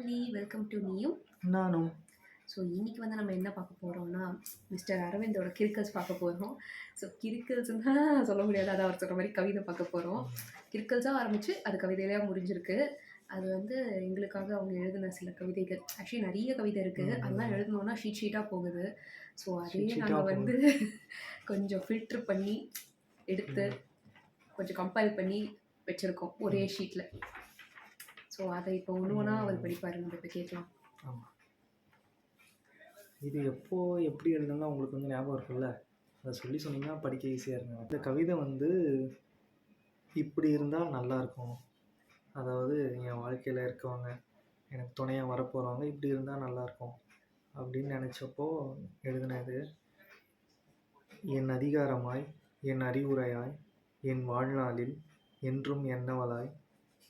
Family welcome to நீயும். நானும். So இன்னைக்கு வந்து நம்ம என்ன பார்க்க போகிறோம்னா மிஸ்டர் அரவிந்தோட கிறுக்கல்ஸ் பார்க்க போகிறோம் ஸோ கிறுக்கல்ஸ்னு சொல்ல முடியாது. அதை அவர் சொல்கிற மாதிரி கவிதை பார்க்க போகிறோம் கிறுக்கல்ஸாக ஆரம்பித்து அது கவிதையிலேயே முடிஞ்சிருக்கு. அது வந்து எங்களுக்காக அவங்க எழுதின சில கவிதைகள். ஆக்சுவலி நிறைய கவிதை இருக்குது. அதெல்லாம் எழுதணும்னா ஷீட் ஷீட்டாக போகுது. ஸோ அதையே நாங்கள் வந்து கொஞ்சம் ஃபில்ட்ரு பண்ணி எடுத்து கொஞ்சம் கம்பைல் பண்ணி வச்சுருக்கோம். ஒரே ஷீட்டில் ஸோ அதை இப்போ ஒன்று ஒன்றா அவர் படிப்பார் நம்ம இப்போ கேட்கலாம். ஆமாம் இது எப்போ எப்படி எழுதுனா உங்களுக்கு வந்து ஞாபகம் இருக்குல்ல? அதை சொல்லி சொன்னீங்கன்னா படிக்க ஈஸியாக இருக்கும். இந்த கவிதை வந்து இப்படி இருந்தால் நல்லா இருக்கும். அதாவது என் வாழ்க்கையில் இருக்கவங்க எனக்கு துணையாக வரப்போகிறவங்க இப்படி இருந்தால் நல்லாயிருக்கும் அப்படின்னு நினச்சப்போ எழுதினது என் அதிகாரமாய் என் அறிவுரையாய் என் வாழ்நாளில் என்றும் எண்ணவளாய்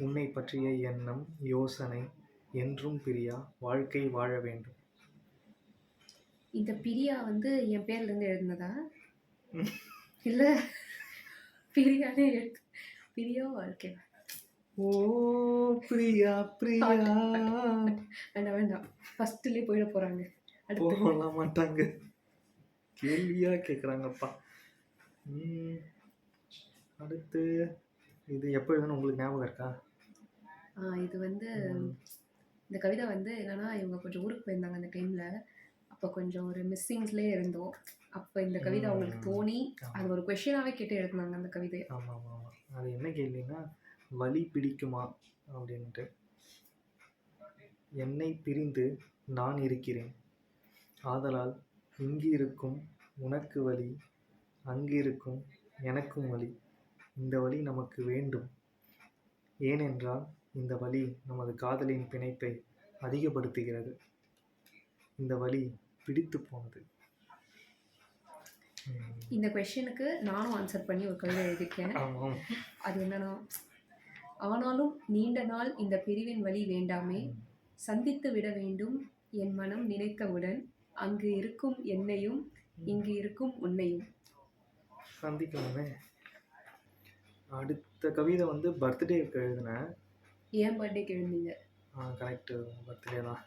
உன்னை பற்றிய எண்ணம் யோசனை என்றும் பிரியா வாழ்க்கை வாழ வேண்டும். இந்த பிரியா வந்து என் பேர்லேருந்து எழுதுனதா? இல்லை. பிரியானே எழுத்து பிரியா வாழ்க்கை. ஓ பிரியா பிரியா. வேண்டாம் வேண்டாம். ஃபஸ்ட்டுலேயே போயிட போகிறாங்க அடுத்து. போக மாட்டாங்க. கேள்வியா கேட்குறாங்கப்பா ம், அடுத்து இது எப்போ எழுதுன்னு உங்களுக்கு ஞாபகம் இருக்கா? ஆ, இது வந்து ம், இந்த கவிதை வந்து என்னன்னா இவங்க கொஞ்சம் ஊருக்கு போயிருந்தாங்க அந்த டைமில் அப்போ கொஞ்சம் ஒரு மிஸ்ஸிங்ஸ்லேயே இருந்தோம். அப்போ இந்த கவிதை அவங்களுக்கு ம். தோணி ஆமா. அது ஒரு கொஷினாகவே கேட்டு எழுதுனாங்க அந்த கவிதையை. ஆமாம் ஆமாம் ஆமாம் அது என்ன கேள்வின்னா வலி பிடிக்குமா? அப்படின்ட்டு. என்னை பிரிந்து நான் இருக்கிறேன். ஆதலால் இங்கு இருக்கும் உனக்கு வலி அங்கு இருக்கும் எனக்கும் வலி. இந்த வலி நமக்கு வேண்டும். ஏனென்றால் இந்த வலி நமது காதலின் பிணைப்பை அதிகப்படுத்துகிறது. இந்த வலி பிடித்து போனது. இந்த கொஷனுக்கு நானும் ஆன்சர் பண்ணி ஒரு கவிதை எழுதியிருக்கேன். அது என்னன்னா ஆனாலும் நீண்ட நாள் இந்த பிரிவின் வழி வேண்டாமே சந்தித்து விட வேண்டும் என் மனம் நினைத்தவுடன் அங்கு இருக்கும் என்னையும் இங்கு இருக்கும் உன்னையும். சந்திக்கலாமே அடுத்த கவிதை வந்து பர்த்டேக்கு எழுதினேன். ஏன் பர்த்டேக்கு எழுந்தீங்க கரெக்டு பர்த்டே தான்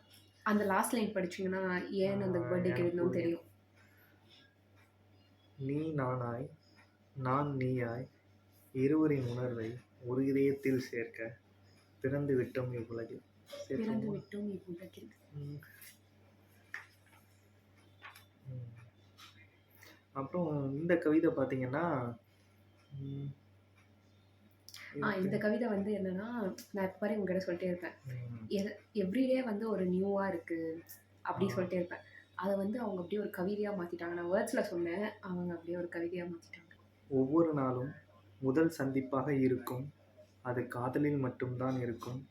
அந்த லாஸ்ட் லைன் படிச்சீங்கன்னா ஏன் அந்த ஆ, பர்த்டேக்கு புரியுது. தெரியும் நீ நானாய் நான் நீயாய் இருவரின் உணர்வை ஒரு இதயத்தில் சேர்க்க பிறந்து விட்டோம் இவ்வுலகில் பிறந்து? விட்டோம் இவ்வுலகில். அப்புறம் இந்த கவிதை பார்த்தீங்கன்னா ஆ இந்த கவிதை வந்து என்னன்னா நான் இப்போ பாரு உங்ககிட்ட சொல்லிட்டே இருப்பேன். எவ்ரிடே வந்து ஒரு நியூவாக இருக்கு அப்படி. சொல்லிட்டே இருப்பேன். அதை வந்து அவங்க அப்படியே ஒரு கவிதையாக மாற்றிட்டாங்க நான் வேர்ட்ஸில் சொன்னேன் அவங்க அப்படியே ஒரு கவிதையாக மாற்றிட்டாங்க ஒவ்வொரு நாளும் முதல் சந்திப்பாக இருக்கும். அது காதலில் மட்டும்தான் இருக்கும்.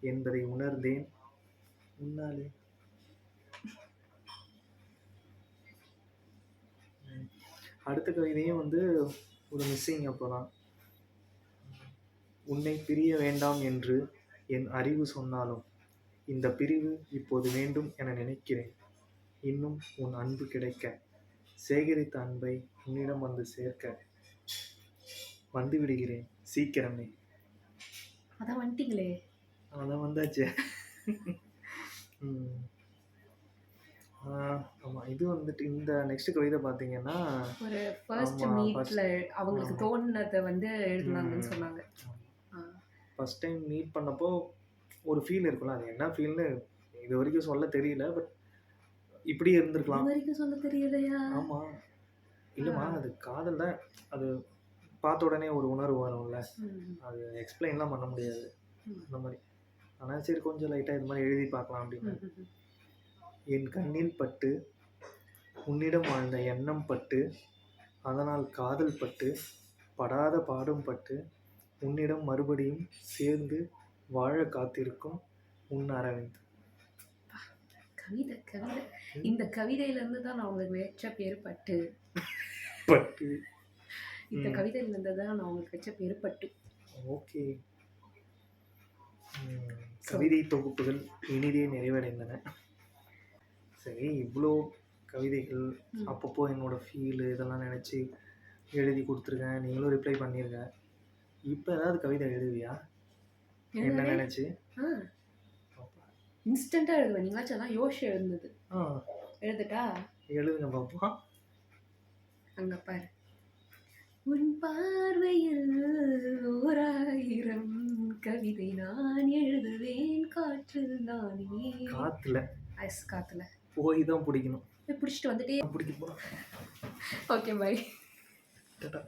என்பதை உணர்ந்தேன். உன்னாலே. அடுத்த கவிதையும் வந்து ஒரு மிஸ்ஸிங் அப்போதான். உன்னை பிரிய வேண்டாம் என்று என் அறிவு சொன்னாலும் இந்த பிரிவு இப்போது வேண்டும் என நினைக்கிறேன் இன்னும் உன் அன்பு கிடைக்க சேகரித்த அன்பை உன்னிடம் வந்து சேர்க்க வந்து விடுகிறேன் சீக்கிரமே அதான் வந்துட்டீங்களே அதான் வந்தாச்சு ம். ஆ, ஆமா இது வந்துட்டு இந்த நெக்ஸ்ட் கவிதை பார்த்தீங்கன்னா ஒரு ஃபர்ஸ்ட் மீட்ல அவங்களுக்கு. தோணுனதை வந்து எழுதுனாங்கன்னு. சொன்னாங்க ஆ. ஃபர்ஸ்ட் டைம் மீட் பண்ணப்போ ஒரு ஃபீல் இருக்கும்ல அது என்ன ஃபீல்னு இது வரைக்கும் சொல்ல தெரியல பட் இப்படியே இருந்திருக்கலாம் வரைக்கும் சொல்ல தெரியலையா ஆமா இல்லைம்மா. அது காதல் தான் அது பார்த்த உடனே ஒரு உணர்வு வரும்ல. அது எக்ஸ்பிளைன்லாம் பண்ண முடியாது. அந்த மாதிரி ஆனால் சரி கொஞ்சம் லைட்டாக இது மாதிரி எழுதி பார்க்கலாம் அப்படின்னு. என் கண்ணில் பட்டு உன்னிடம் வாழ்ந்த எண்ணம் பட்டு அதனால் காதல் பட்டு படாத பாடும் பட்டு உன்னிடம் மறுபடியும் சேர்ந்து வாழ காத்திருக்கும் உன் அரவிந்த். கவிதை கவிதை. இந்த கவிதையில இருந்து தான் நான் உங்களுக்கு வச்ச பேர் பட்டு. பட்டு. இந்த ம். கவிதையில இருந்து தான் நான் உங்களுக்கு வச்ச பேர் பட்டு. ஓகே. கவிதை தொகுப்புகள் இனிதே நிறைவடைந்தன. சரி இவ்வளோ கவிதைகள். அப்பப்போ என்னோட ஃபீலு இதெல்லாம் நினச்சி எழுதி கொடுத்துருக்கேன். நீங்களும் ரிப்ளை பண்ணிருங்க. இப்போ ஏதாவது கவிதை எழுதுவியா? என்ன நினச்சி? இன்ஸ்டண்ட்டாக எழுதுவேன். நீங்களாச்சும் அதான் யோசிச்சு எழுந்தது எழுதுட்டா? எழுதுங்க பார்ப்போம் அங்க பாரு. உன் பார்வையில் ஓராயிரம் கவிதை நான் எழுதுவேன். காற்றில் நானே. காற்றுல ஐஸ் காத்துல. போய் தான் பிடிக்கணும். போய் பிடிச்சிட்டு வந்துட்டே. பிடிக்க போகிறோம் ஓகே பை டாட்டா